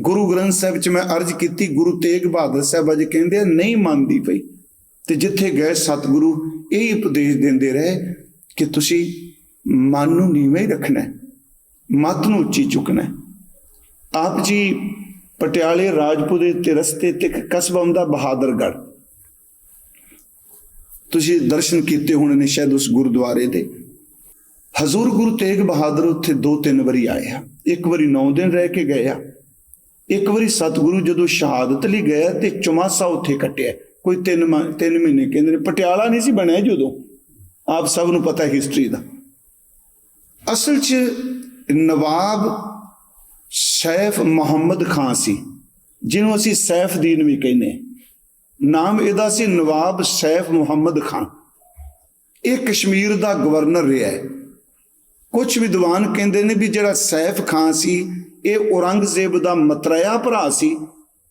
ਗੁਰੂ ਗ੍ਰੰਥ ਸਾਹਿਬ 'ਚ ਮੈਂ ਅਰਜ਼ ਕੀਤੀ ਗੁਰੂ ਤੇਗ ਬਹਾਦਰ ਸਾਹਿਬ ਅਜ ਕਹਿੰਦੇ ਆ ਨਹੀਂ ਮੰਨਦੀ ਪਈ। ਤੇ ਜਿੱਥੇ ਗਏ ਸਤਿਗੁਰੂ ਇਹ ਉਪਦੇਸ਼ ਦਿੰਦੇ ਰਹੇ ਕਿ ਤੁਸੀਂ ਮਨ ਨੂੰ ਨੀਵੇਂ ਰੱਖਣਾ ਹੈ, ਮਤ ਨੂੰ ਉੱਚੀ ਚੁੱਕਣਾ ਆਪ ਜੀ ਪਟਿਆਲੇ ਰਾਜਪੁਰੇ ਤੇ ਰਸਤੇ ਤੇ ਇੱਕ ਕਸਬਾ ਹੁੰਦਾ ਬਹਾਦਰਗੜ੍ਹ। ਤੁਸੀਂ ਦਰਸ਼ਨ ਕੀਤੇ ਹੋਣੇ ਨੇ ਸ਼ਾਇਦ ਉਸ ਗੁਰਦੁਆਰੇ ਦੇ। ਹਜ਼ੂਰ ਗੁਰੂ ਤੇਗ ਬਹਾਦਰ ਉੱਥੇ ਦੋ ਤਿੰਨ ਵਾਰੀ ਆਏ ਆ। ਇੱਕ ਵਾਰੀ 9 ਦਿਨ ਰਹਿ ਕੇ ਗਏ ਆ। ਇੱਕ ਵਾਰੀ ਸਤਿਗੁਰੂ ਜਦੋਂ ਸ਼ਹਾਦਤ ਲਈ ਗਏ ਤੇ ਚੁਮਾਸਾ ਉੱਥੇ ਕੱਟਿਆ। ਕੋਈ 3 ਤਿੰਨ ਮਹੀਨੇ ਕਹਿੰਦੇ ਨੇ, ਪਟਿਆਲਾ ਨਹੀਂ ਸੀ ਬਣਿਆ ਜਦੋਂ ਆਪ ਸਭ ਨੂੰ ਪਤਾ ਹਿਸਟਰੀ ਦਾ। ਅਸਲ 'ਚ ਨਵਾਬ ਸੈਫ ਮੁਹੰਮਦ ਖਾਨ ਸੀ, ਜਿਹਨੂੰ ਅਸੀਂ ਸੈਫਦੀਨ ਵੀ ਕਹਿੰਦੇ ਨਾਮ ਇਹਦਾ ਸੀ ਨਵਾਬ ਸੈਫ ਮੁਹੰਮਦ ਖਾਨ। ਇਹ ਕਸ਼ਮੀਰ ਦਾ ਗਵਰਨਰ ਰਿਹਾ ਹੈ। ਕੁਝ ਵਿਦਵਾਨ ਕਹਿੰਦੇ ਨੇ ਵੀ ਜਿਹੜਾ ਸੈਫ ਖਾਨ ਸੀ ਇਹ ਔਰੰਗਜ਼ੇਬ ਦਾ ਮਤਰਇਆ ਭਰਾ ਸੀ।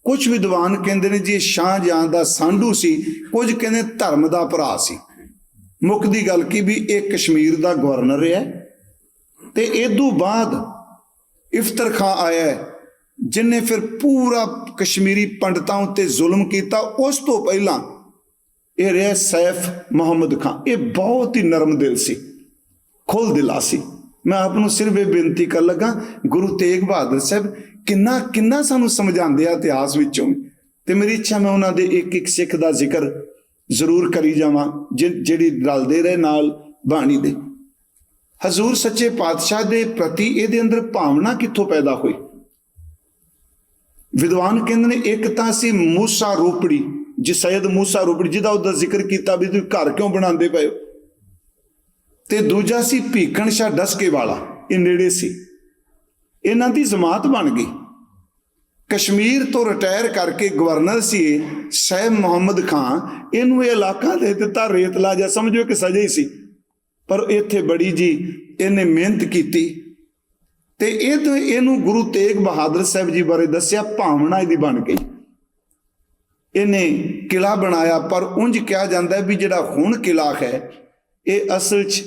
ਕੁਝ ਵਿਦਵਾਨ ਕਹਿੰਦੇ ਨੇ ਜੀ ਸ਼ਾਹਜਹਾਂ ਦਾ ਸਾਂਢੂ ਸੀ ਕੁਝ ਕਹਿੰਦੇ ਧਰਮ ਦਾ ਭਰਾ ਸੀ। ਮੁੱਖ ਦੀ ਗੱਲ ਕੀ ਵੀ ਇਹ ਕਸ਼ਮੀਰ ਦਾ ਗਵਰਨਰ ਰਿਹਾ ਹੈ ਤੇ ਇਦੋਂ ਬਾਅਦ ਇਫਤਰ ਖਾਂ ਆਇਆ ਹੈ, ਜਿਨੇ ਫਿਰ ਪੂਰਾ ਕਸ਼ਮੀਰੀ ਪੰਡਤਾਂ ਉੱਤੇ ਜ਼ੁਲਮ ਕੀਤਾ ਉਸ ਤੋਂ ਪਹਿਲਾਂ ਇਹ ਰਿਹਾ ਸੈਫ ਮੁਹੰਮਦ ਖਾਨ ਇਹ ਬਹੁਤ ਹੀ ਨਰਮ ਦਿਲ ਸੀ ਖੁੱਲ ਦਿਲਾ ਸੀ। ਮੈਂ ਆਪ ਨੂੰ ਸਿਰਫ ਇਹ ਬੇਨਤੀ ਕਰਨ ਲੱਗਾ, ਗੁਰੂ ਤੇਗ ਬਹਾਦਰ ਸਾਹਿਬ ਕਿੰਨਾ ਕਿੰਨਾ ਸਾਨੂੰ ਸਮਝਾਉਂਦੇ ਆ ਇਤਿਹਾਸ ਵਿੱਚੋਂ। ਤੇ ਮੇਰੀ ਇੱਛਾ ਮੈਂ ਉਹਨਾਂ ਦੇ ਇੱਕ ਇੱਕ ਸਿੱਖ ਦਾ ਜ਼ਿਕਰ ਜ਼ਰੂਰ ਕਰੀ ਜਾਵਾਂ, ਜਿ- ਜਿਹੜੀ ਰਲਦੇ ਰਹੇ ਨਾਲ ਬਾਣੀ ਦੇ। ਹਜ਼ੂਰ ਸੱਚੇ ਪਾਤਸ਼ਾਹ ਦੇ ਪ੍ਰਤੀ ਇਹਦੇ ਅੰਦਰ ਭਾਵਨਾ ਕਿੱਥੋਂ ਪੈਦਾ ਹੋਈ? ਵਿਦਵਾਨ ਕਹਿੰਦੇ ਨੇ, ਇੱਕ ਤਾਂ ਸੀ ਮੂਸਾ ਰੋਪੜੀ, ਜੀ ਸੈਦ ਮੂਸਾ ਰੂਪੜੀ, ਜਿਹਦਾ ਉਹਦਾ ਜ਼ਿਕਰ ਕੀਤਾ ਵੀ ਤੁਸੀਂ ਘਰ ਕਿਉਂ ਬਣਾਉਂਦੇ ਪਏ ਹੋ? ਤੇ ਦੂਜਾ ਸੀ ਭੀਖਣ ਸ਼ਾਹ ਡਸਕੇ ਵਾਲਾ ਇਹ ਨੇੜੇ ਸੀ। ਇਹਨਾਂ ਦੀ ਜਮਾਤ ਬਣ ਗਈ। ਕਸ਼ਮੀਰ ਤੋਂ ਰਿਟਾਇਰ ਕਰਕੇ ਗਵਰਨਰ ਸੀ ਇਹ, ਮੁਹੰਮਦ ਖਾਨ ਇਹਨੂੰ ਇਹ ਇਲਾਕਾ ਦੇ ਦਿੱਤਾ ਰੇਤਲਾ ਜਾਂ ਸਮਝੋ ਕਿ ਸਜ਼ਾ ਹੀ ਸੀ। ਪਰ ਇੱਥੇ ਬੜੀ ਜੀ ਇਹਨੇ ਮਿਹਨਤ ਕੀਤੀ। ਤੇ ਇਹ ਤੋਂ ਇਹਨੂੰ ਗੁਰੂ ਤੇਗ ਬਹਾਦਰ ਸਾਹਿਬ ਜੀ ਬਾਰੇ ਦੱਸਿਆ ਭਾਵਨਾ ਇਹਦੀ ਬਣ ਗਈ। ਇਹਨੇ ਕਿਲਾ ਬਣਾਇਆ ਪਰ ਉਂਝ ਕਿਹਾ ਜਾਂਦਾ ਵੀ ਜਿਹੜਾ ਹੁਣ ਕਿਲਾ ਹੈ ਇਹ ਅਸਲ 'ਚ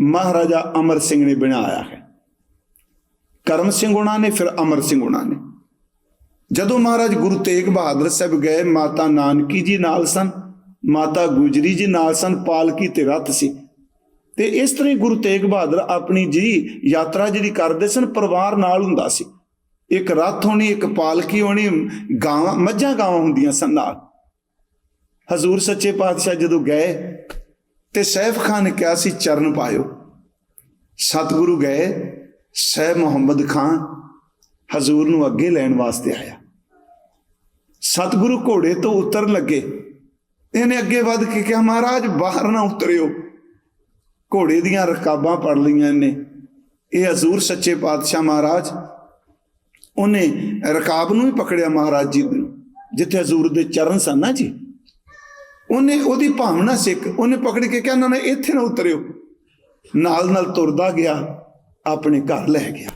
ਮਹਾਰਾਜਾ ਅਮਰ ਸਿੰਘ ਨੇ ਬਣਾਇਆ ਹੈ। ਕਰਮ ਸਿੰਘ ਉਹਨਾਂ ਨੇ, ਫਿਰ ਅਮਰ ਸਿੰਘ ਉਹਨਾਂ ਨੇ। ਜਦੋਂ ਮਹਾਰਾਜ ਗੁਰੂ ਤੇਗ ਬਹਾਦਰ ਸਾਹਿਬ ਗਏ, ਮਾਤਾ ਨਾਨਕੀ ਜੀ ਨਾਲ ਸਨ, ਮਾਤਾ ਗੁਜਰੀ ਜੀ ਨਾਲ ਸਨ, ਪਾਲਕੀ ਤੇ ਰੱਥ ਸੀ। ਤੇ ਇਸ ਤਰ੍ਹਾਂ ਹੀ ਗੁਰੂ ਤੇਗ ਬਹਾਦਰ ਆਪਣੀ ਜੀ ਯਾਤਰਾ ਜਿਹੜੀ ਕਰਦੇ ਸਨ, ਪਰਿਵਾਰ ਨਾਲ ਹੁੰਦਾ ਸੀ। ਇੱਕ ਰੱਥ ਹੋਣੀ, ਇੱਕ ਪਾਲਕੀ ਹੋਣੀ, ਗਾਵਾਂ, ਮੱਝਾਂ ਗਾਵਾਂ ਹੁੰਦੀਆਂ ਸਨ ਨਾਲ। ਹਜ਼ੂਰ ਸੱਚੇ ਪਾਤਸ਼ਾਹ ਜਦੋਂ ਗਏ ਤੇ ਸੈਫ ਖਾਨ ਨੇ ਕਿਹਾ ਸੀ, ਚਰਨ ਪਾਇਓ। ਸਤਿਗੁਰੂ ਗਏ ਸਹਿਬ ਮੁਹੰਮਦ ਖਾਨ ਹਜ਼ੂਰ ਨੂੰ ਅੱਗੇ ਲੈਣ ਵਾਸਤੇ ਆਇਆ। ਸਤਿਗੁਰੂ ਘੋੜੇ ਤੋਂ ਉਤਰਨ ਲੱਗੇ। ਇਹਨੇ ਅੱਗੇ ਵੱਧ ਕੇ ਕਿਹਾ, ਮਹਾਰਾਜ, ਬਾਹਰ ਨਾ ਉਤਰਿਓ। ਘੋੜੇ ਦੀਆਂ ਰਕਾਬਾਂ ਪੜ ਲਈਆਂ ਇਹਨੇ। ਇਹ ਹਜ਼ੂਰ ਸੱਚੇ ਪਾਤਸ਼ਾਹ ਮਹਾਰਾਜ, ਉਹਨੇ ਰਕਾਬ ਨੂੰ ਹੀ ਪਕੜਿਆ ਮਹਾਰਾਜ ਜੀ ਨੂੰ ਜਿੱਥੇ ਹਜ਼ੂਰ ਦੇ ਚਰਨ ਸਨ ਨਾ ਜੀ। ਉਹਨੇ ਉਹਦੀ ਭਾਵਨਾ ਸਿੱਖ ਉਹਨੇ ਪਕੜ ਕੇ ਕਿਹਾ, ਨਾ ਨਾ, ਇੱਥੇ ਨਾ ਉਤਰਿਓ। ਨਾਲ ਨਾਲ ਤੁਰਦਾ ਗਿਆ, ਆਪਣੇ ਘਰ ਲੈ ਗਿਆ।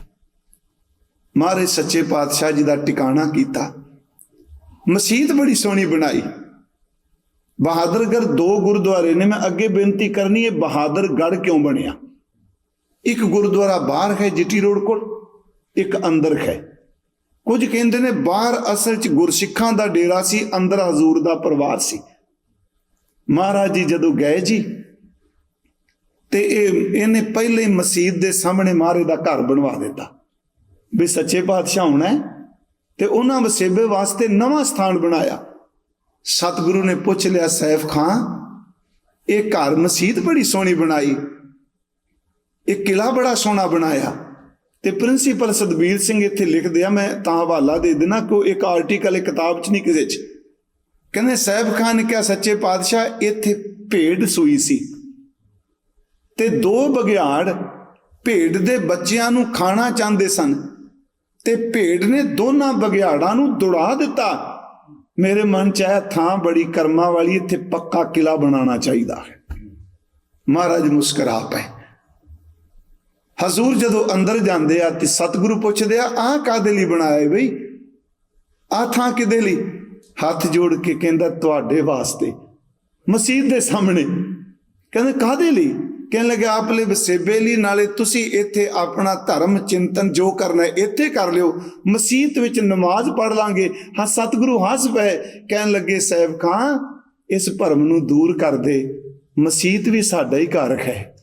ਮਹਾਰਾਜ ਸੱਚੇ ਪਾਤਸ਼ਾਹ ਜੀ ਦਾ ਟਿਕਾਣਾ ਕੀਤਾ। ਮਸਜਿਦ ਬੜੀ ਸੋਹਣੀ ਬਣਾਈ। ਬਹਾਦਰਗੜ੍ਹ ਦੋ ਗੁਰਦੁਆਰੇ ਨੇ, ਮੈਂ ਅੱਗੇ ਬੇਨਤੀ ਕਰਨੀ ਹੈ ਬਹਾਦਰਗੜ੍ਹ ਕਿਉਂ ਬਣਿਆ? ਇੱਕ ਗੁਰਦੁਆਰਾ ਬਾਹਰ ਹੈ, ਜੀਟੀ ਰੋਡ ਕੋਲ, ਇੱਕ ਅੰਦਰ ਹੈ। ਕੁਝ ਕਹਿੰਦੇ ਨੇ, ਬਾਹਰ ਅਸਲ 'ਚ ਗੁਰਸਿੱਖਾਂ ਦਾ ਡੇਰਾ ਸੀ, ਅੰਦਰ ਹਜ਼ੂਰ ਦਾ ਪਰਿਵਾਰ ਸੀ। ਮਹਾਰਾਜ ਜੀ ਜਦੋਂ ਗਏ ਜੀ, ਤੇ ਇਹ ਇਹਨੇ ਪਹਿਲੇ ਹੀ ਮਸਜਿਦ ਦੇ ਸਾਹਮਣੇ ਮਹਾਰਾਜ ਦਾ ਘਰ ਬਣਵਾ ਦਿੱਤਾ। ਵੀ ਸੱਚੇ ਪਾਤਸ਼ਾਹ ਹੋਣਾ ਹੈ ਤੇ ਉਹਨਾਂ ਵਸੇਬੇ ਵਾਸਤੇ ਨਵਾਂ ਸਥਾਨ ਬਣਾਇਆ। ਸਤਿਗੁਰੂ ਨੇ ਪੁੱਛ ਲਿਆ, ਸੈਫ ਖਾਨ ਇਹ ਘਰ ਮਸਜਿਦ ਬੜੀ ਸੋਹਣੀ ਬਣਾਈ। ਇਹ ਕਿਲਾ ਬੜਾ ਸੋਹਣਾ ਬਣਾਇਆ। ਤੇ ਪ੍ਰਿੰਸੀਪਲ ਸਤਬੀਰ ਸਿੰਘ ਇੱਥੇ ਲਿਖਦੇ ਆ, ਮੈਂ ਤਾਂ ਹਵਾਲਾ ਦੇ ਦੇਣਾ ਕਿ ਇੱਕ ਆਰਟੀਕਲ, ਇੱਕ ਕਿਤਾਬ 'ਚ ਨਹੀਂ ਕਿਸੇ 'ਚ। ਕਹਿੰਦੇ ਸੈਫ ਖਾਨ ਨੇ ਕਿਹਾ ਸੱਚੇ ਪਾਤਸ਼ਾਹ, ਇੱਥੇ ਭੇਡ ਸੂਈ ਸੀ। ਤੇ ਦੋ ਬਗਿਆੜ ਭੇਡ ਦੇ ਬੱਚਿਆਂ ਨੂੰ ਖਾਣਾ ਚਾਹੁੰਦੇ ਸਨ ਤੇ ਭੇਡ ਨੇ ਦੋਨਾਂ ਬਗਿਆੜਾਂ ਨੂੰ ਦੁੜਾ ਦਿੱਤਾ। ਮੇਰੇ ਮਨ ਚ ਆਇਆ ਥਾਂ ਬੜੀ ਕਰਮਾਂ ਵਾਲੀ, ਇੱਥੇ ਪੱਕਾ ਕਿਲਾ ਬਣਾਉਣਾ ਚਾਹੀਦਾ ਹੈ। ਮਹਾਰਾਜ ਮੁਸਕਰਾ ਪਏ। ਹਜ਼ੂਰ ਜਦੋਂ ਅੰਦਰ ਜਾਂਦੇ ਆ ਤੇ ਸਤਿਗੁਰੂ ਪੁੱਛਦੇ ਆ, ਆਹ ਕਾਦੇ ਲਈ ਬਣਾਇਆ ਬਈ? ਆ ਥਾਂ ਕਿਦੇ ਲਈ? ਹੱਥ ਜੋੜ ਕੇ ਕਹਿੰਦਾ, ਤੁਹਾਡੇ ਵਾਸਤੇ। ਮਸਜਿਦ ਦੇ ਸਾਹਮਣੇ। ਕਹਿੰਦੇ ਕਾਦੇ ਲਈ? ਕਹਿਣ ਲੱਗੇ, ਆਪ ਲਈ ਵਸੇਬੇ ਲਈ, ਨਾਲੇ ਤੁਸੀਂ ਇੱਥੇ ਆਪਣਾ ਧਰਮ ਚਿੰਤਨ ਜੋ ਕਰਨਾ ਇੱਥੇ ਕਰ ਲਿਓ। ਮਸਜਿਦ ਵਿੱਚ ਨਮਾਜ਼ ਪੜ ਲਾਂਗੇ। ਹਾਂ, ਸਤਿਗੁਰੂ ਹੱਸ ਪਏ। ਕਹਿਣ ਲੱਗੇ, ਸਾਹਿਬ ਖਾਂ, ਇਸ ਭਰਮ ਨੂੰ ਦੂਰ ਕਰ ਦੇ। ਮਸਜਿਦ ਵੀ ਸਾਡਾ ਹੀ ਘਰ ਹੈ।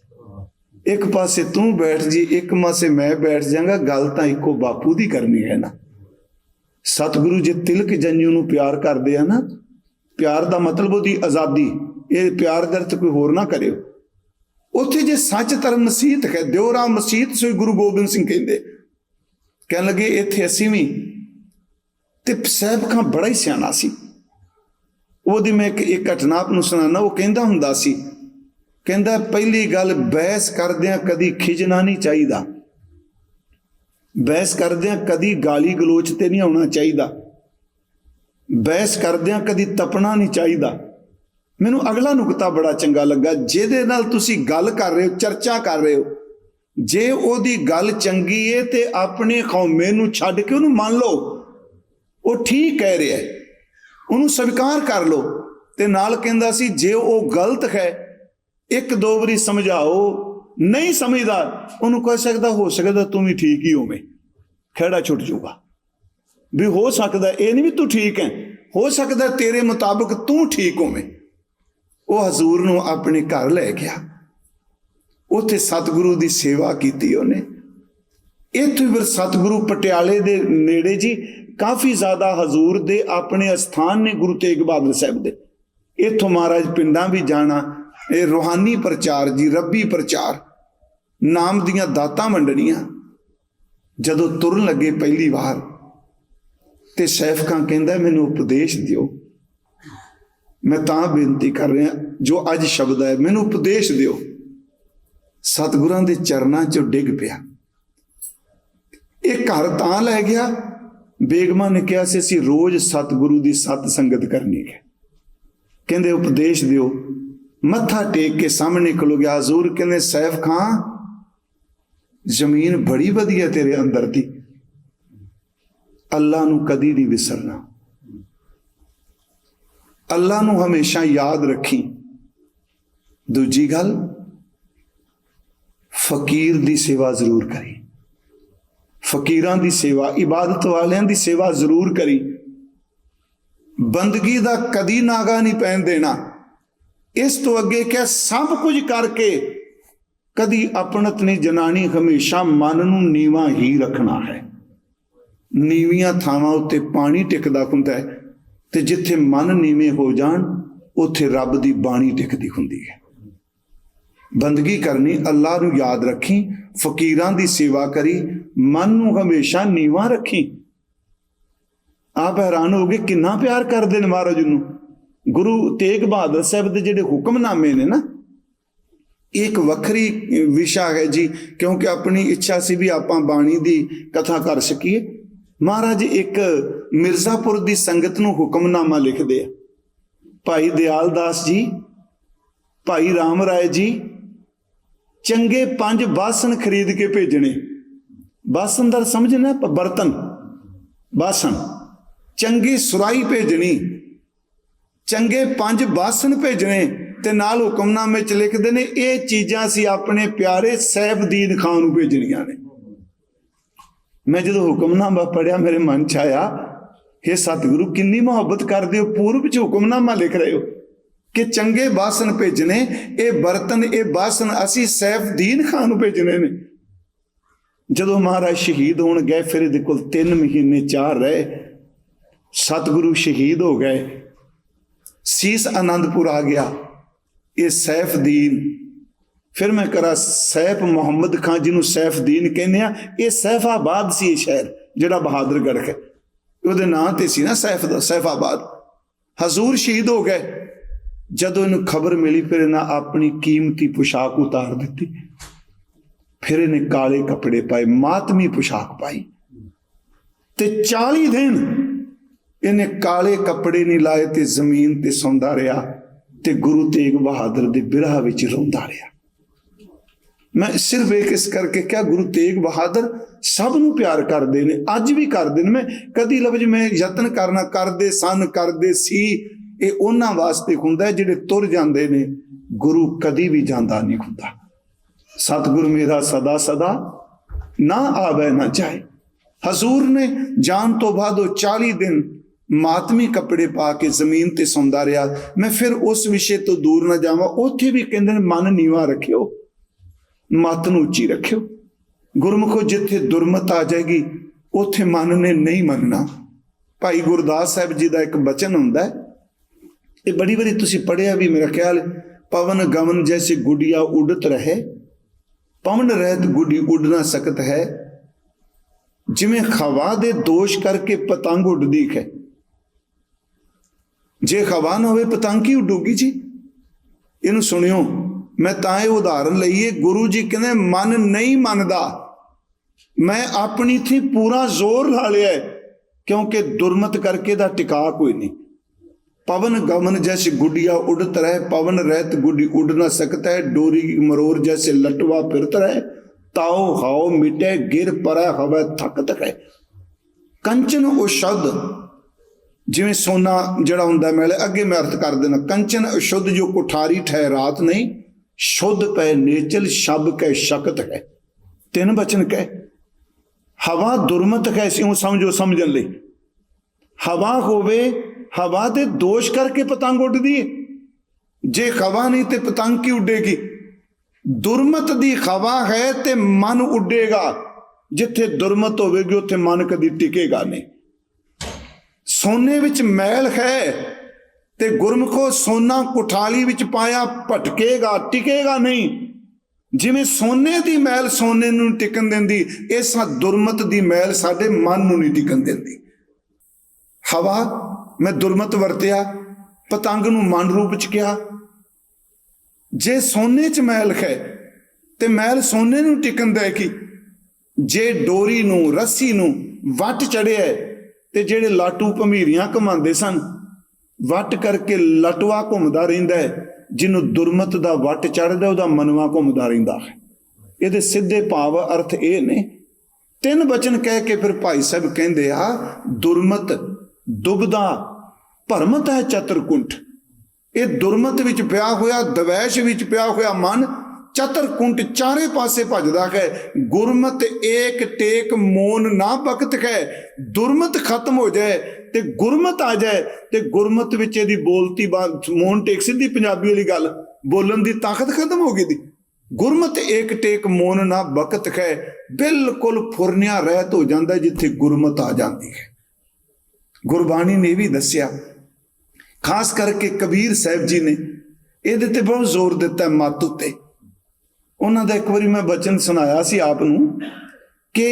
ਇੱਕ ਪਾਸੇ ਤੂੰ ਬੈਠ ਜੀ, ਇੱਕ ਪਾਸੇ ਮੈਂ ਬੈਠ ਜਾਵਾਂਗਾ। ਗੱਲ ਤਾਂ ਇੱਕੋ ਬਾਪੂ ਦੀ ਕਰਨੀ ਹੈ ਨਾ। ਸਤਿਗੁਰੂ ਜੇ ਤਿਲਕ ਜੰਜੂ ਨੂੰ ਪਿਆਰ ਕਰਦੇ ਆ ਨਾ, ਪਿਆਰ ਦਾ ਮਤਲਬ ਉਹਦੀ ਆਜ਼ਾਦੀ, ਇਹ ਪਿਆਰ ਦਾ ਅਰਥ ਕੋਈ ਹੋਰ ਨਾ ਕਰਿਓ। ਉੱਥੇ ਜੇ ਸੱਚ ਧਰਮ ਮਸੀਤ ਹੈ ਦਿਉਰਾ ਮਸੀਤ, ਸੋਈ ਗੁਰੂ ਗੋਬਿੰਦ ਸਿੰਘ ਕਹਿੰਦੇ। ਕਹਿਣ ਲੱਗੇ, ਇੱਥੇ ਅਸੀਂ ਵੀ ਤੇ ਸਾਹਿਬ ਖਾਂ ਬੜਾ ਹੀ ਸਿਆਣਾ ਸੀ। ਉਹਦੀ ਮੈਂ ਇੱਕ ਇੱਕ ਘਟਨਾ ਆਪ ਨੂੰ ਸੁਣਾਣਾ ਉਹ ਕਹਿੰਦਾ ਹੁੰਦਾ ਸੀ, ਕਹਿੰਦਾ, ਪਹਿਲੀ ਗੱਲ ਬਹਿਸ ਕਰਦਿਆਂ ਕਦੀ ਖਿਜਣਾ ਨਹੀਂ ਚਾਹੀਦਾ। ਬਹਿਸ ਕਰਦਿਆਂ ਕਦੀ ਗਾਲੀ ਗਲੋਚ ਤੇ ਨਹੀਂ ਆਉਣਾ ਚਾਹੀਦਾ। ਬਹਿਸ ਕਰਦਿਆਂ ਕਦੀ ਤਪਣਾ ਨਹੀਂ ਚਾਹੀਦਾ। ਮੈਨੂੰ ਅਗਲਾ ਨੁਕਤਾ ਬੜਾ ਚੰਗਾ ਲੱਗਾ, ਜਿਹਦੇ ਨਾਲ ਤੁਸੀਂ ਗੱਲ ਕਰ ਰਹੇ ਹੋ, ਚਰਚਾ ਕਰ ਰਹੇ ਹੋ। ਜੇ ਉਹਦੀ ਗੱਲ ਚੰਗੀ ਏ ਤੇ ਆਪਣੇ ਖੌਮੇ ਨੂੰ ਛੱਡ ਕੇ ਉਹਨੂੰ ਮੰਨ ਲਓ। ਉਹ ਠੀਕ ਕਹਿ ਰਿਹਾ ਹੈ। ਉਹਨੂੰ ਸਵੀਕਾਰ ਕਰ ਲਓ ਤੇ ਨਾਲ ਕਹਿੰਦਾ ਸੀ, ਜੇ ਉਹ ਗਲਤ ਹੈ, ਇੱਕ ਦੋ ਵਾਰੀ ਸਮਝਾਓ ਨਹੀਂ ਸਮਝਦਾ ਉਹਨੂੰ ਕਹਿ ਸਕਦਾ, ਹੋ ਸਕਦਾ ਤੂੰ ਵੀ ਠੀਕ ਹੀ ਹੋਵੇਂ। ਖੜਾ ਛੁੱਟ ਜਾਊਗਾ। ਵੀ ਹੋ ਸਕਦਾ, ਇਹ ਨਹੀਂ ਵੀ ਤੂੰ ਠੀਕ ਹੈ। ਹੋ ਸਕਦਾ ਤੇਰੇ ਮੁਤਾਬਕ ਤੂੰ ਠੀਕ ਹੋਵੇਂ। ਉਹ ਹਜ਼ੂਰ ਨੂੰ ਆਪਣੇ ਘਰ ਲੈ ਗਿਆ। ਉੱਥੇ ਸਤਿਗੁਰੂ ਦੀ ਸੇਵਾ ਕੀਤੀ ਉਹਨੇ। ਇੱਥੇ ਫਿਰ ਸਤਿਗੁਰੂ ਪਟਿਆਲੇ ਦੇ ਨੇੜੇ ਜੀ, ਕਾਫੀ ਜ਼ਿਆਦਾ ਹਜ਼ੂਰ ਦੇ ਆਪਣੇ ਅਸਥਾਨ ਨੇ ਗੁਰੂ ਤੇਗ ਬਹਾਦਰ ਸਾਹਿਬ ਦੇ। ਇੱਥੋਂ ਮਹਾਰਾਜ ਪਿੰਡਾਂ ਵੀ ਜਾਣਾ ਇਹ ਰੋਹਾਨੀ ਪ੍ਰਚਾਰ ਜੀ, ਰੱਬੀ ਪ੍ਰਚਾਰ, ਨਾਮ ਦੀਆਂ ਦਾਤਾਂ ਵੰਡਣੀਆਂ। ਜਦੋਂ ਤੁਰਨ ਲੱਗੇ ਪਹਿਲੀ ਵਾਰ, ਤੇ ਸੈਫ ਖਾਂ ਕਹਿੰਦਾ, ਮੈਨੂੰ ਉਪਦੇਸ਼ ਦਿਓ। ਮੈਂ ਤਾਂ ਬੇਨਤੀ ਕਰ ਰਿਹਾ, ਜੋ ਅੱਜ ਸ਼ਬਦ ਹੈ ਮੈਨੂੰ ਉਪਦੇਸ਼ ਦਿਓ। ਸਤਿਗੁਰਾਂ ਦੇ ਚਰਨਾਂ 'ਚ ਡਿੱਗ ਪਿਆ। ਇਹ ਘਰ ਤਾਂ ਲੈ ਗਿਆ। ਬੇਗਮਾਂ ਨੇ ਕਿਹਾ ਸੀ, ਅਸੀਂ ਰੋਜ਼ ਸਤਿਗੁਰੂ ਦੀ ਸਤ ਸੰਗਤ ਕਰਨੀ ਹੈ। ਕਹਿੰਦੇ, ਉਪਦੇਸ਼ ਦਿਓ। ਮੱਥਾ ਟੇਕ ਕੇ ਸਾਹਮਣੇ ਖਲੋ ਗਿਆ ਹਜ਼ੂਰ ਕਹਿੰਦੇ, ਸੈਫ ਖਾਂ, ਜ਼ਮੀਨ ਬੜੀ ਵਧੀਆ ਤੇਰੇ ਅੰਦਰ ਦੀ। ਅੱਲਾ ਨੂੰ ਕਦੀ ਨਹੀਂ ਵਿਸਰਨਾ। ਅੱਲਾ ਨੂੰ ਹਮੇਸ਼ਾ ਯਾਦ ਰੱਖੀ। ਦੂਜੀ ਗੱਲ, ਫਕੀਰ ਦੀ ਸੇਵਾ ਜ਼ਰੂਰ ਕਰੀ। ਫਕੀਰਾਂ ਦੀ ਸੇਵਾ, ਇਬਾਦਤ ਵਾਲਿਆਂ ਦੀ ਸੇਵਾ ਜ਼ਰੂਰ ਕਰੀ। ਬੰਦਗੀ ਦਾ ਕਦੀ ਨਾਗਾ ਨਹੀਂ ਪੈਣ ਦੇਣਾ। ਇਸ ਤੋਂ ਅੱਗੇ ਕਿ ਸਭ ਕੁਝ ਕਰਕੇ ਕਦੀ ਆਪਣਤ ਨਹੀਂ ਜਨਾਨੀ ਹਮੇਸ਼ਾ ਮਨ ਨੂੰ ਨੀਵਾ ਹੀ ਰੱਖਣਾ ਹੈ। ਨੀਵੀਆਂ ਥਾਵਾਂ ਉੱਤੇ ਪਾਣੀ ਟਿਕਦਾ ਹੁੰਦਾ ਹੈ ਤੇ ਜਿੱਥੇ ਮਨ ਨੀਵੇਂ ਹੋ ਜਾਣ, ਉੱਥੇ ਰੱਬ ਦੀ ਬਾਣੀ ਟਿਕਦੀ ਹੁੰਦੀ ਹੈ। ਬੰਦਗੀ ਕਰਨੀ, ਅੱਲਾਹ ਨੂੰ ਯਾਦ ਰੱਖੀ, ਫਕੀਰਾਂ ਦੀ ਸੇਵਾ ਕਰੀ, ਮਨ ਨੂੰ ਹਮੇਸ਼ਾ ਨੀਵਾ ਰੱਖੀ। ਆਪ ਹੈਰਾਨ ਹੋ ਗਏ ਕਿੰਨਾ ਪਿਆਰ ਕਰਦੇ ਨੇ ਮਹਾਰਾਜ ਨੂੰ। ਗੁਰੂ ਤੇਗ ਬਹਾਦਰ ਸਾਹਿਬ ਦੇ ਜਿਹੜੇ ਹੁਕਮਨਾਮੇ ਨੇ ਨਾ ਇੱਕ ਵੱਖਰੀ ਵਿਸ਼ਾ ਹੈ ਜੀ, ਕਿਉਂਕਿ ਆਪਣੀ ਇੱਛਾ ਸੀ ਵੀ ਆਪਾਂ ਬਾਣੀ ਦੀ ਕਥਾ ਕਰ ਸਕੀਏ। ਮਹਾਰਾਜ ਇੱਕ ਮਿਰਜ਼ਾਪੁਰ ਦੀ ਸੰਗਤ ਨੂੰ ਹੁਕਮਨਾਮਾ ਲਿਖਦੇ ਆ। ਭਾਈ ਦਿਆਲ ਦਾਸ ਜੀ, ਭਾਈ ਰਾਮ ਰਾਏ ਜੀ, ਚੰਗੇ ਪੰਜ ਬਾਸਣ ਖਰੀਦ ਕੇ ਭੇਜਣੇ। ਬਾਸਣ ਦਾ ਸਮਝਣਾ ਬਰਤਨ। ਬਾਸਣ ਚੰਗੀ ਸੁਰਾਈ ਭੇਜਣੀ। ਚੰਗੇ ਪੰਜ ਬਾਸਨ ਭੇਜਣੇ ਤੇ ਨਾਲ ਹੁਕਮਨਾਮੇ ਚ ਲਿਖਦੇ ਨੇ, ਇਹ ਚੀਜ਼ਾਂ ਸੀ ਆਪਣੇ ਪਿਆਰੇ ਸੈਫਦੀਨ ਖਾਨ ਨੂੰ ਭੇਜਣੀਆਂ ਨੇ। ਮੈਂ ਜਦੋਂ ਹੁਕਮਨਾਮਾ ਪੜਿਆ ਮੇਰੇ ਮਨ ਚ ਆਇਆ ਇਹ ਸਤਿਗੁਰੂ, ਕਿੰਨੀ ਮੁਹੱਬਤ ਕਰਦੇ ਹੋ, ਪੂਰਬ ਚ ਹੁਕਮਨਾਮਾ ਲਿਖ ਰਹੇ ਹੋ ਕਿ ਚੰਗੇ ਬਾਸਨ ਭੇਜਣੇ, ਇਹ ਬਰਤਨ, ਇਹ ਬਾਸਨ ਅਸੀਂ ਸੈਫਦੀਨ ਖਾਨ ਨੂੰ ਭੇਜਣੇ ਨੇ। ਜਦੋਂ ਮਹਾਰਾਜ ਸ਼ਹੀਦ ਹੋਣ ਗਏ, ਫਿਰ ਇਹਦੇ ਕੋਲ 3 ਮਹੀਨੇ ਚਾਰ ਰਹੇ। ਸਤਿਗੁਰੂ ਸ਼ਹੀਦ ਹੋ ਗਏ। ਸੀਸ ਆਨੰਦਪੁਰ ਆ ਗਿਆ। ਇਹ ਸੈਫਦੀਨ ਫਿਰ ਮੈਂ ਕਰਾ ਸੈਫ ਮੁਹੰਮਦ ਖਾਨ ਜਿਹਨੂੰ ਸੈਫਦੀਨ ਕਹਿੰਦੇ ਆ। ਇਹ ਸੈਫਾਬਾਦ ਸੀ ਇਹ ਸ਼ਹਿਰ, ਜਿਹੜਾ ਬਹਾਦਰਗੜ੍ਹ ਹੈ। ਉਹਦੇ ਨਾਂ ਤੇ ਸੀ ਨਾ ਸੈਫ ਦਾ, ਸੈਫਾਬਾਦ। ਹਜ਼ੂਰ ਸ਼ਹੀਦ ਹੋ ਗਏ। ਜਦੋਂ ਇਹਨੂੰ ਖਬਰ ਮਿਲੀ, ਫਿਰ ਇਹਨਾਂ ਆਪਣੀ ਕੀਮਤੀ ਪੁਸ਼ਾਕ ਉਤਾਰ ਦਿੱਤੀ। ਫਿਰ ਇਹਨੇ ਕਾਲੇ ਕੱਪੜੇ ਪਾਏ, ਮਾਤਮੀ ਪੁਸ਼ਾਕ ਪਾਈ। ਤੇ 40 ਦਿਨ ਇਹਨੇ ਕਾਲੇ ਕੱਪੜੇ ਨਹੀਂ ਲਾਏ ਤੇ ਜ਼ਮੀਨ ਤੇ ਸੌਂਦਾ ਰਿਹਾ ਤੇ ਗੁਰੂ ਤੇਗ ਬਹਾਦਰ ਦੇ ਬਿਰਹਾ ਵਿੱਚ ਰੋਂਦਾ ਰਿਹਾ। ਮੈਂ ਸਿਰਫ ਇੱਕ ਇਸ ਕਰਕੇ ਕਿਹਾ, ਗੁਰੂ ਤੇਗ ਬਹਾਦਰ ਸਭ ਨੂੰ ਪਿਆਰ ਕਰਦੇ ਨੇ, ਅੱਜ ਵੀ ਕਰਦੇ ਨੇ। ਮੈਂ ਕਦੀ ਲਫ਼ਜ਼ ਮੈਂ ਯਤਨ ਕਰਨਾ, ਕਰਦੇ ਸਨ, ਕਰਦੇ ਸੀ, ਇਹ ਉਹਨਾਂ ਵਾਸਤੇ ਹੁੰਦਾ ਜਿਹੜੇ ਤੁਰ ਜਾਂਦੇ ਨੇ। ਗੁਰੂ ਕਦੀ ਵੀ ਜਾਂਦਾ ਨਹੀਂ ਹੁੰਦਾ। ਸਤਿਗੁਰ ਮੇਰਾ ਸਦਾ ਸਦਾ ਨਾ ਆਵੇ ਨਾ ਜਾਏ। ਹਜ਼ੂਰ ਨੇ ਜਾਣ ਤੋਂ ਬਾਅਦ ਉਹ 40 ਦਿਨ ਮਾਤਮੀ ਕੱਪੜੇ ਪਾ ਕੇ ਜ਼ਮੀਨ ਤੇ ਸੌਂਦਾ ਰਿਹਾ। ਮੈਂ ਫਿਰ ਉਸ ਵਿਸ਼ੇ ਤੋਂ ਦੂਰ ਨਾ ਜਾਵਾਂ। ਉੱਥੇ ਵੀ ਕਹਿੰਦੇ ਨੇ, ਮਨ ਨੀਵਾ ਰੱਖਿਓ, ਮਤ ਨੂੰ ਉੱਚੀ ਰੱਖਿਓ। ਗੁਰਮੁਖੋ, ਜਿੱਥੇ ਦੁਰਮਤ ਆ ਜਾਏਗੀ, ਉੱਥੇ ਮਨ ਨੇ ਨਹੀਂ ਮੰਨਣਾ। ਭਾਈ ਗੁਰਦਾਸ ਸਾਹਿਬ ਜੀ ਦਾ ਇੱਕ ਬਚਨ ਹੁੰਦਾ ਹੈ। ਇਹ ਬੜੀ ਵਾਰੀ ਤੁਸੀਂ ਪੜਿਆ ਵੀ ਮੇਰਾ ਖਿਆਲ, ਪਵਨ ਗਮਨ ਜੈਸੇ ਗੁੜੀਆ ਉਡਤ ਰਹੇ। ਪਵਨ ਰਹਿਤ ਗੁੱਡੀ ਉੱਡ ਨਾ ਸਕਤ ਹੈ। ਜਿਵੇਂ ਹਵਾ ਦੇ ਦੋਸ਼ ਕਰਕੇ ਪਤੰਗ ਉੱਡਦੀ ਹੈ। ਜੇ ਖਵਾ ਨਾ ਹੋਵੇ, ਪਤੰਗ ਕੀ ਉੱਡੂਗੀ ਜੀ। ਇਹਨੂੰ ਸੁਣਿਓ, ਮੈਂ ਤਾਂ ਇਹ ਉਦਾਹਰਨ ਲਈਏ ਗੁਰੂ ਜੀ ਕਹਿੰਦੇ, ਮਨ ਨਹੀਂ ਮੰਨਦਾ। ਮੈਂ ਆਪਣੀ ਥੀ ਪੂਰਾ ਜ਼ੋਰ ਲਾ ਲਿਆ ਕਿਉਂਕਿ ਦੁਰਮਤ ਕਰਕੇ ਦਾ ਟਿਕਾ ਕੋਈ ਨਹੀਂ। ਪਵਨ ਗਮਨ ਜੈਸੀ ਗੁੱਡੀਆਂ ਉੱਡਤ ਰਹਿ, ਪਵਨ ਰਹਿਤ ਗੁੱਡੀ ਉੱਡ ਨਾ ਸਕਤਾ ਹੈ ਡੋਰੀ ਮਰੋਰ ਜੈਸੇ ਲਟਵਾ ਫਿਰਤ ਰਹਿ। ਤਾਉ ਹਾਉ ਮਿਟੇ, ਗਿਰ ਪਰ, ਹਵੇ ਥਕਤ ਰਹਿ ਕੰਚਨ ਉਹ ਸ਼ਬਦ ਜਿਵੇਂ ਸੋਨਾ ਜਿਹੜਾ ਹੁੰਦਾ ਮੈਲੇ, ਅੱਗੇ ਮੈਂ ਅਰਥ ਕਰ ਦੇਣਾ ਕੰਚਨ ਅਸ਼ੁੱਧ ਜੋ ਕੁਠਾਰੀ ਠਹਿ ਰਾਤ ਨਹੀਂ, ਸ਼ੁੱਧ ਪੈ ਨੇਚਲ, ਸ਼ਬ ਕੈ ਸ਼ਕਤ ਹੈ। ਤਿੰਨ ਬਚਨ ਕਹੇ ਹਵਾ ਦੁਰਮਤ ਹੈ ਸਿਉ ਸਮਝੋ ਸਮਝਣ ਲਈ। ਹਵਾ ਹੋਵੇ, ਹਵਾ ਦੇ ਦੋਸ਼ ਕਰਕੇ ਪਤੰਗ ਉੱਡਦੀ ਹੈ ਜੇ ਹਵਾ ਨਹੀਂ ਤੇ ਪਤੰਗ ਕੀ ਉੱਡੇਗੀ? ਦੁਰਮਤ ਦੀ ਹਵਾ ਹੈ ਤੇ ਮਨ ਉੱਡੇਗਾ। ਜਿੱਥੇ ਦੁਰਮਤ ਹੋਵੇਗੀ, ਉੱਥੇ ਮਨ ਕਦੀ ਟਿਕੇਗਾ ਨਹੀਂ। ਸੋਨੇ ਵਿੱਚ ਮਹਿਲ ਹੈ ਤੇ ਗੁਰਮਖੋ ਸੋਨਾ ਕੁਠਾਲੀ ਵਿੱਚ ਪਾਇਆ, ਭਟਕੇਗਾ, ਟਿਕੇਗਾ ਨਹੀਂ। ਜਿਵੇਂ ਸੋਨੇ ਦੀ ਮਹਿਲ ਸੋਨੇ ਨੂੰ ਟਿਕਣ ਦਿੰਦੀ ਇਸ ਦੁਰਮਤ ਦੀ ਮਹਿਲ ਸਾਡੇ ਮਨ ਨੂੰ ਨਹੀਂ ਟਿਕਣ ਦਿੰਦੀ। ਹਵਾ, ਮੈਂ ਦੁਰਮਤ ਵਰਤਿਆ, ਪਤੰਗ ਨੂੰ ਮਨ ਰੂਪ ਚ ਕਿਹਾ। ਜੇ ਸੋਨੇ ਚ ਮਹਿਲ ਹੈ, ਤੇ ਮਹਿਲ ਸੋਨੇ ਨੂੰ ਟਿਕਣ ਦੇ ਕੀ ਜੇ ਡੋਰੀ ਨੂੰ, ਰੱਸੀ ਨੂੰ ਵੱਟ ਚੜਿਆ ਤੇ ਜਿਹੜੇ ਲਾਟੂ ਭਮੀਰੀਆਂ ਘਮਾਉਂਦੇ ਸਨ, ਵੱਟ ਕਰਕੇ ਲਟਵਾ ਘੁੰਮਦਾ ਰਹਿੰਦਾ ਹੈ, ਜਿਹਨੂੰ ਦੁਰਮਤ ਦਾ ਵੱਟ ਚੜਦਾ ਉਹਦਾ ਮਨਵਾ ਘੁੰਮਦਾ ਰਹਿੰਦਾ ਹੈ। ਇਹਦੇ ਸਿੱਧੇ ਭਾਵ ਅਰਥ ਇਹ ਨੇ, ਤਿੰਨ ਬਚਨ ਕਹਿ ਕੇ ਫਿਰ ਭਾਈ ਸਾਹਿਬ ਕਹਿੰਦੇ ਆ, ਦੁਰਮਤ, ਦੁਬਦਾ, ਭਰਮਤ ਹੈ ਚਤਰਕੁੰਠ। ਇਹ ਦੁਰਮਤ ਵਿੱਚ ਪਿਆ ਹੋਇਆ, ਦਵੈਸ਼ ਵਿੱਚ ਪਿਆ ਹੋਇਆ ਮਨ ਚਤਰਕੁੰਟ ਚਾਰੇ ਪਾਸੇ ਭਜਦਾ ਹੈ। ਗੁਰਮਤ ਏਕ ਟੇਕ ਮੋਨ ਨਾ ਬਖਤ ਹੈ। ਦੁਰਮਤ ਖਤਮ ਹੋ ਜਾਏ ਤੇ ਗੁਰਮਤ ਆ ਜਾਏ ਤੇ ਗੁਰਮਤ ਵਿੱਚ ਇਹਦੀ ਬੋਲਤੀ ਬਾਤ, ਮੋਨ ਟੇਕ ਸਿੱਧੀ ਪੰਜਾਬੀ ਵਾਲੀ ਗੱਲ, ਬੋਲਣ ਦੀ ਤਾਕਤ ਖਤਮ ਹੋ ਗਈ ਦੀ। ਗੁਰਮਤ ਏਕ ਟੇਕ ਮੋਨ ਨਾ ਬਖਤ ਹੈ। ਬਿਲਕੁਲ ਫੁਰਨਿਆ ਰਹਿਤ ਹੋ ਜਾਂਦਾ ਜਿੱਥੇ ਗੁਰਮਤ ਆ ਜਾਂਦੀ ਹੈ। ਗੁਰਬਾਣੀ ਨੇ ਵੀ ਦੱਸਿਆ, ਖਾਸ ਕਰਕੇ ਕਬੀਰ ਸਾਹਿਬ ਜੀ ਨੇ, ਇਹਦੇ ਤੇ ਬਹੁਤ ਜ਼ੋਰ ਦਿੱਤਾ ਮੱਤ ਉੱਤੇ। ਉਹਨਾਂ ਦਾ ਇੱਕ ਵਾਰੀ ਮੈਂ ਬਚਨ ਸੁਣਾਇਆ ਸੀ ਆਪ ਨੂੰ ਕਿ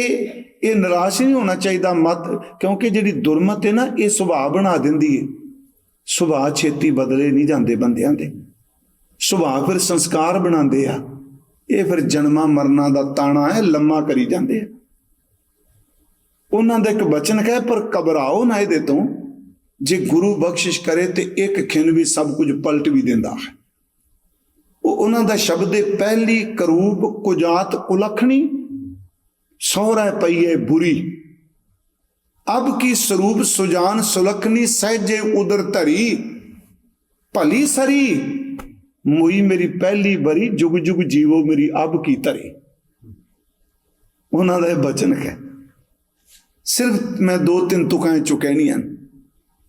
ਇਹ ਨਿਰਾਸ਼ ਨਹੀਂ ਹੋਣਾ ਚਾਹੀਦਾ ਮਤ, ਕਿਉਂਕਿ ਜਿਹੜੀ ਦੁਰਮਤ ਹੈ ਨਾ, ਇਹ ਸੁਭਾਅ ਬਣਾ ਦਿੰਦੀ ਹੈ। ਸੁਭਾਅ ਛੇਤੀ ਬਦਲੇ ਨਹੀਂ ਜਾਂਦੇ ਬੰਦਿਆਂ ਦੇ। ਸੁਭਾਅ ਫਿਰ ਸੰਸਕਾਰ ਬਣਾਉਂਦੇ ਆ। ਇਹ ਫਿਰ ਜਨਮਾਂ ਮਰਨਾ ਦਾ ਤਾਣਾ ਹੈ, ਲੰਮਾ ਕਰੀ ਜਾਂਦੇ ਆ। ਉਹਨਾਂ ਦਾ ਇੱਕ ਬਚਨ ਹੈ, ਪਰ ਘਬਰਾਓ ਨਾ ਇਹਦੇ ਤੋਂ। ਜੇ ਗੁਰੂ ਬਖਸ਼ਿਸ਼ ਕਰੇ ਤੇ ਇੱਕ ਖਿੰਨ ਵੀ ਸਭ ਕੁਝ ਪਲਟ ਵੀ ਦਿੰਦਾ ਹੈ। ਉਹ ਉਹਨਾਂ ਦਾ ਸ਼ਬਦ ਹੈ ਪਹਿਲੀ ਕਰੂਪ ਕੁਜਾਤ ਕੁਲਖਣੀ ਸੋਹਰਾ ਪਈਏ ਬੁਰੀ। ਅਬ ਕੀ ਸਰੂਪ ਸੁਜਾਨ ਸੁਲਖਣੀ, ਸਹਿਜੇ ਉਦਰ ਧਰੀ। ਭਲੀ ਸਰੀ, ਮੋਈ ਮੇਰੀ ਪਹਿਲੀ ਬਰੀ, ਜੁਗ ਜੁਗ ਜੀਵੋ ਮੇਰੀ ਅਬ ਕੀ ਧਰੀ। ਉਹਨਾਂ ਦਾ ਇਹ ਬਚਨ ਹੈ। ਸਿਰਫ ਮੈਂ ਦੋ ਤਿੰਨ ਤੁਕਾਂ ਚੁ ਕਹਿਣੀਆਂ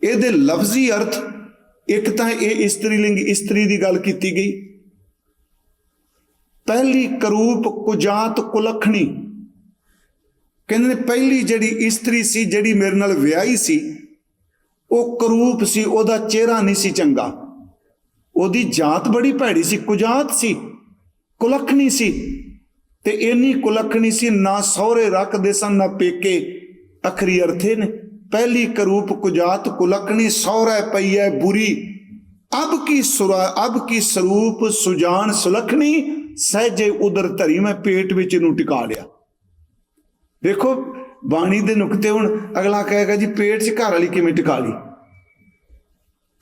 ਇਹਦੇ ਲਫ਼ਜ਼ੀ ਅਰਥ, ਇੱਕ ਤਾਂ ਇਹ ਇਸਤਰੀ ਲਿੰਗ ਇਸਤਰੀ ਦੀ ਗੱਲ ਕੀਤੀ ਗਈ। ਪਹਿਲੀ ਕਰੂਪ ਕੁਜਾਤ ਕੁਲਖਣੀ। ਕਹਿੰਦੇ ਨੇ ਪਹਿਲੀ ਜਿਹੜੀ ਇਸਤਰੀ ਸੀ, ਜਿਹੜੀ ਮੇਰੇ ਨਾਲ ਵਿਆਹੀ ਸੀ, ਉਹ ਕਰੂਪ ਸੀ, ਉਹਦਾ ਚਿਹਰਾ ਨਹੀਂ ਸੀ ਚੰਗਾ। ਉਹਦੀ ਜਾਤ ਬੜੀ ਭੈੜੀ ਸੀ, ਕੁਜਾਤ ਸੀ, ਕੁਲਖਣੀ ਸੀ। ਤੇ ਇੰਨੀ ਕੁਲਖਣੀ ਸੀ, ਨਾ ਸਹੁਰੇ ਰੱਖਦੇ ਸਨ, ਨਾ ਪੇਕੇ ਅਖਰੀ ਅਰਥੇ ਨੇ। ਪਹਿਲੀ ਕਰੂਪ ਕੁਜਾਤ ਕੁਲੱਖਣੀ, ਸਹੁਰੇ ਪਈ ਹੈ ਬੁਰੀ। ਅਬ ਕੀ ਸੁਰਾ ਅਬ ਕੀ ਸਰੂਪ ਸੁਜਾਨ ਸੁਲਖਣੀ ਸਹਜੇ ਉਦਰ ਧਰੀ, ਮੈਂ ਪੇਟ ਵਿੱਚ ਇਹਨੂੰ ਟਿਕਾ ਲਿਆ। ਵੇਖੋ ਬਾਣੀ ਦੇ ਨੁਕਤੇ ਹੁਣ ਅਗਲਾ ਕਹੇਗਾ ਜੀ, ਪੇਟ 'ਚ ਘਰ ਵਾਲੀ ਕਿਵੇਂ ਟਿਕਾ ਲਈ?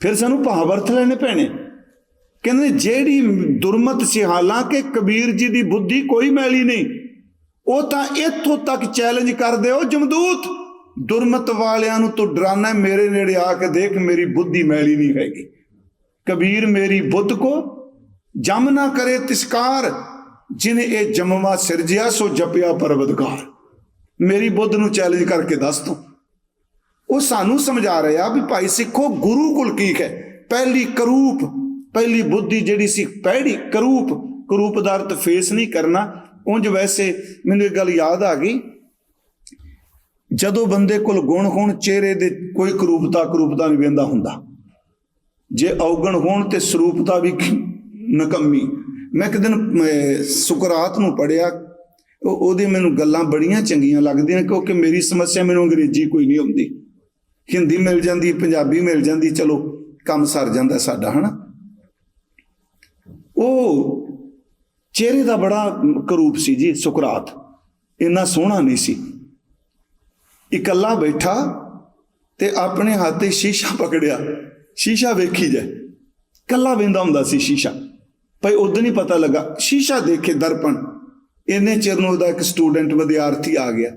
ਫਿਰ ਸਾਨੂੰ ਭਾਵ ਅਰਥ ਲੈਣੇ ਪੈਣੇ। ਕਹਿੰਦੇ, ਜਿਹੜੀ ਦੁਰਮਤ ਸੀ ਹਾਲਾਂਕਿ ਕਬੀਰ ਜੀ ਦੀ ਬੁੱਧੀ ਕੋਈ ਮੈਲੀ ਨਹੀਂ, ਉਹ ਤਾਂ ਇੱਥੋਂ ਤੱਕ ਚੈਲੰਜ ਕਰਦੇ ਹੋ, ਜਮਦੂਤ! ਦੁਰਮਤ ਵਾਲਿਆਂ ਨੂੰ ਤੂੰ ਡਰਾਨਾ, ਮੇਰੇ ਨੇੜੇ ਆ ਕੇ ਦੇਖ, ਮੇਰੀ ਬੁੱਧੀ ਮੈਲੀ ਨਹੀਂ ਹੈਗੀ। ਕਬੀਰ, ਮੇਰੀ ਬੁੱਧ ਕੋ ਜਮ ਨਾ ਕਰੇ ਤਿਸਕਾਰ, ਜਿਨੇ ਇਹ ਜਮਮਾ ਸਿਰਜਿਆ, ਸੋ ਜਪਿਆ ਪਰਵਤਗਾਰ ਮੇਰੀ ਬੁੱਧ ਨੂੰ ਚੈਲੰਜ ਕਰਕੇ ਦੱਸ ਤੂੰ। ਉਹ ਸਾਨੂੰ ਸਮਝਾ ਰਿਹਾ ਵੀ ਭਾਈ ਸਿੱਖੋ, ਗੁਰੂ ਕੁਲ ਕੀ ਹੈ ਪਹਿਲੀ ਕਰੂਪ, ਪਹਿਲੀ ਬੁੱਧੀ ਜਿਹੜੀ ਸੀ ਪਹਿੜੀ ਕਰੂਪ। ਕਰੂਪ ਦਾ ਅਰਥ ਫੇਸ ਨਹੀਂ ਕਰਨਾ। ਉਂਝ ਵੈਸੇ ਮੈਨੂੰ ਇੱਕ ਗੱਲ ਯਾਦ ਆ ਗਈ। ਜਦੋਂ ਬੰਦੇ ਕੋਲ ਗੁਣ ਹੋਣ, ਚਿਹਰੇ ਦੇ ਕੋਈ ਕਰੂਪਤਾ ਕਰੂਪਤਾ ਨਹੀਂ ਵੇਂਦਾ ਹੁੰਦਾ। ਜੇ ਔਗਣ ਹੋਣ ਤੇ ਸਰੂਪਤਾ ਵੀ ਨਕੰਮੀ। ਮੈਂ ਇੱਕ ਦਿਨ ਸੁਕਰਾਤ ਨੂੰ ਪੜਿਆ ਉਹਦੀ ਮੈਨੂੰ ਗੱਲਾਂ ਬੜੀਆਂ ਚੰਗੀਆਂ ਲੱਗਦੀਆਂ ਕਿਉਂਕਿ ਮੇਰੀ ਸਮੱਸਿਆ ਮੈਨੂੰ ਅੰਗਰੇਜ਼ੀ ਕੋਈ ਨਹੀਂ ਆਉਂਦੀ। ਹਿੰਦੀ ਮਿਲ ਜਾਂਦੀ, ਪੰਜਾਬੀ ਮਿਲ ਜਾਂਦੀ, ਚਲੋ, ਕੰਮ ਸਰ ਜਾਂਦਾ ਸਾਡਾ, ਹਨਾ? ਉਹ ਚਿਹਰੇ ਦਾ ਬੜਾ ਕਰੂਪ ਸੀ ਜੀ, ਸੁਕਰਾਤ। ਇੰਨਾ ਸੋਹਣਾ ਨਹੀਂ ਸੀ। ਇਕੱਲਾ ਬੈਠਾ ਤੇ ਆਪਣੇ ਹੱਥ ਤੇ ਸ਼ੀਸ਼ਾ ਪਕੜਿਆ। ਸ਼ੀਸ਼ਾ ਵੇਖੀ ਜਾਏ। ਕੱਲਾ ਵੇਂਦਾ ਹੁੰਦਾ ਸੀ ਸ਼ੀਸ਼ਾ। ਭਾਈ ਉਦੋਂ ਨਹੀਂ ਪਤਾ ਲੱਗਾ। ਸ਼ੀਸ਼ਾ ਦੇਖੇ ਦਰਪਣ। ਇੰਨੇ ਚਿਰ ਨੂੰ ਉਹਦਾ ਇੱਕ ਸਟੂਡੈਂਟ ਵਿਦਿਆਰਥੀ ਆ ਗਿਆ।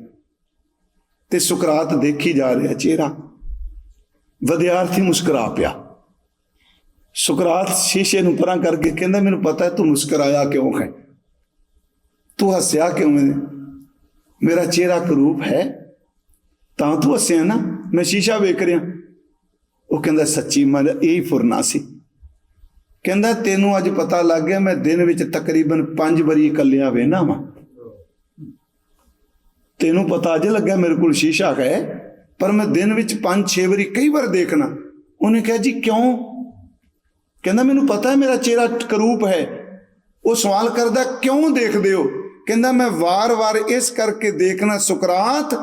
ਤੇ ਸੁਕਰਾਤ ਦੇਖੀ ਜਾ ਰਿਹਾ ਚਿਹਰਾ। ਵਿਦਿਆਰਥੀ ਮੁਸਕਰਾ ਪਿਆ। ਸੁਕਰਾਤ ਸ਼ੀਸ਼ੇ ਨੂੰ ਪਰਾਂ ਕਰਕੇ ਕਹਿੰਦਾ, ਮੈਨੂੰ ਪਤਾ ਤੂੰ ਮੁਸਕਰਾਇਆ ਕਿਉਂ ਹੈ? ਤੂੰ ਹੱਸਿਆ ਕਿਉਂ ਹੈ? ਮੇਰਾ ਚਿਹਰਾ ਕਰੂਪ ਹੈ। ਤਾਂ ਤੂੰ ਹੱਸਿਆ ਨਾ? ਮੈਂ ਸ਼ੀਸ਼ਾ ਵੇਖ ਰਿਹਾ। ਉਹ ਕਹਿੰਦਾ, ਸੱਚੀ ਮਨ ਇਹ ਹੀ ਫੁਰਨਾ ਸੀ। ਕਹਿੰਦਾ, ਤੈਨੂੰ ਅੱਜ ਪਤਾ ਲੱਗ ਗਿਆ, ਮੈਂ ਦਿਨ ਵਿੱਚ ਤਕਰੀਬਨ 5 ਵਾਰੀ ਇਕੱਲਿਆਂ ਵੇਨਾ ਵਾਂ। ਤੈਨੂੰ ਪਤਾ ਅੱਜ ਲੱਗਿਆ ਮੇਰੇ ਕੋਲ ਸ਼ੀਸ਼ਾ ਹੈ, ਪਰ ਮੈਂ ਦਿਨ ਵਿੱਚ 5-6 ਵਾਰੀ ਕਈ ਵਾਰ ਦੇਖਣਾ। ਉਹਨੇ ਕਿਹਾ, ਜੀ, ਕਿਉਂ? ਕਹਿੰਦਾ, ਮੈਨੂੰ ਪਤਾ ਹੈ ਮੇਰਾ ਚਿਹਰਾ ਕਰੂਪ ਹੈ। ਉਹ ਸਵਾਲ ਕਰਦਾ, ਕਿਉਂ ਦੇਖਦੇ ਹੋ? ਕਹਿੰਦਾ, ਮੈਂ ਵਾਰ-ਵਾਰ ਇਸ ਕਰਕੇ ਦੇਖਣਾ, ਸੁਕਰਾਤ,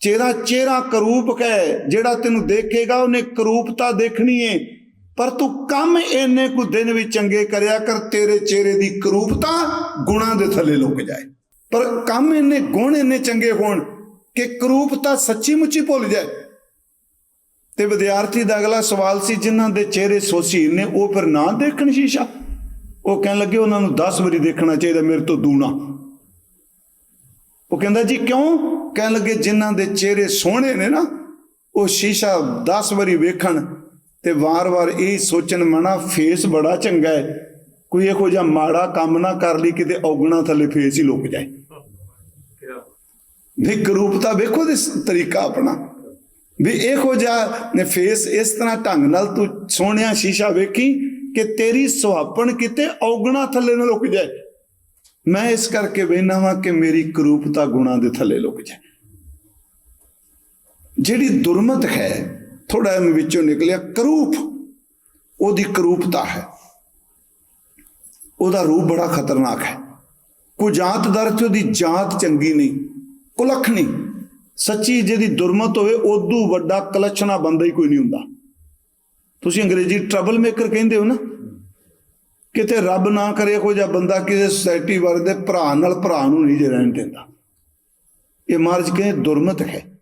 ਚਿਹਰਾ ਚਿਹਰਾ ਕਰੂਪ ਹੈ, ਜਿਹੜਾ ਤੈਨੂੰ ਦੇਖੇਗਾ, ਉਹਨੇ ਕਰੂਪਤਾ ਦੇਖਣੀ ਏ। ਪਰ ਤੂੰ ਕੰਮ ਇੰਨੇ ਕੁ ਦਿਨ ਵੀ ਚੰਗੇ ਕਰਿਆ ਕਰ, ਤੇਰੇ ਚਿਹਰੇ ਦੀ ਕਰੂਪਤਾ ਗੁਣਾ ਦੇ ਥੱਲੇ ਲੁਕ ਜਾਏ। ਪਰ ਕੰਮ ਇੰਨੇ ਗੁਣ ਇੰਨੇ ਚੰਗੇ ਹੋਣ ਕਿ ਕਰੂਪਤਾ ਸੱਚੀ ਮੁੱਚੀ ਭੁੱਲ ਜਾਏ। ਤੇ ਵਿਦਿਆਰਥੀ ਦਾ ਅਗਲਾ ਸਵਾਲ ਸੀ, ਜਿਨ੍ਹਾਂ ਦੇ ਚਿਹਰੇ ਸੋਸ਼ੀ ਨੇ, ਉਹ ਫਿਰ ਨਾ ਦੇਖਣ ਸ਼ੀਸ਼ਾ। ਉਹ ਕਹਿਣ ਲੱਗੇ, ਉਹਨਾਂ ਨੂੰ 10 ਵਾਰੀ ਦੇਖਣਾ ਚਾਹੀਦਾ, ਮੇਰੇ ਤੋਂ ਦੂਣਾ। ਉਹ ਕਹਿੰਦਾ, ਜੀ ਕਿਉਂ? ਕਹਿਣ ਲੱਗੇ, ਜਿਨ੍ਹਾਂ ਦੇ ਚਿਹਰੇ ਸੋਹਣੇ ਨੇ ਨਾ, ਉਹ ਸ਼ੀਸ਼ਾ 10 ਵਾਰੀ ਵੇਖਣ ਤੇ ਵਾਰ-ਵਾਰ ਇਹ ਸੋਚਣ ਮਨਾ, ਫੇਸ ਬੜਾ ਚੰਗਾ ਹੈ। ਕੋਈ ਇਹੋ ਜਿਹਾ ਮਾੜਾ ਕੰਮ ਨਾ ਕਰ ਲਈ, ਕਿਤੇ ਔਗਣਾ ਥੱਲੇ ਫੇਸ ਹੀ ਲੁਕ ਜਾਏ। ਵੀ ਕਰੂਪਤਾ ਵੇਖੋ ਦੇ ਤਰੀਕਾ ਆਪਣਾ। ਵੀ ਇਹੋ ਜਿਹਾ ਫੇਸ ਇਸ ਤਰ੍ਹਾਂ ਢੰਗ ਨਾਲ ਤੂੰ ਸੋਹਣਿਆ ਸ਼ੀਸ਼ਾ ਵੇਖੀ ਕਿ ਤੇਰੀ ਸੁਹਾਪਣ ਕਿਤੇ ਔਗਣਾ ਥੱਲੇ ਨਾ ਲੁਕ ਜਾਏ। ਮੈਂ ਇਸ ਕਰਕੇ ਵੇਖਣਾ ਵਾਂ ਕਿ ਮੇਰੀ ਕਰੂਪਤਾ ਗੁਣਾ ਦੇ ਥੱਲੇ ਲੁਕ ਜਾਏ। ਜਿਹੜੀ ਦੁਰਮਤ ਹੈ ਥੋੜਾ ਜਿਹਾ ਵਿੱਚੋਂ ਨਿਕਲਿਆ ਕਰੂਪ। ਉਹਦੀ ਕਰੂਪਤਾ ਹੈ। ਉਹਦਾ ਰੂਪ ਬੜਾ ਖਤਰਨਾਕ ਹੈ। ਕੋ ਜਾਤ ਦਰ ਚ ਉਹਦੀ ਜਾਤ ਚੰਗੀ ਨਹੀਂ, ਕੁਲਖ ਨਹੀਂ। ਸੱਚੀ ਜਿਹਦੀ ਦੁਰਮਤ ਹੋਵੇ ਉਦੋਂ ਵੱਡਾ ਕਲਚਣਾ ਬੰਦਾ ਹੀ ਕੋਈ ਨਹੀਂ ਹੁੰਦਾ। ਤੁਸੀਂ ਅੰਗਰੇਜ਼ੀ ਟਰਬਲ ਮੇਕਰ ਕਹਿੰਦੇ ਹੋ ਨਾ? ਕਿਤੇ ਰੱਬ ਨਾ ਕਰੇ ਕੋਈ ਜਾਂ ਬੰਦਾ, ਕਿਸੇ ਸੋਸਾਇਟੀ ਦੇ ਭਰਾ ਨਾਲ ਭਰਾ ਨੂੰ ਨਹੀਂ ਜੇ ਰਹਿਣ ਦਿੰਦਾ। ਇਹ ਮਾਰਜ ਕਹਿੰਦੇ ਦੁਰਮਤ ਹੈ।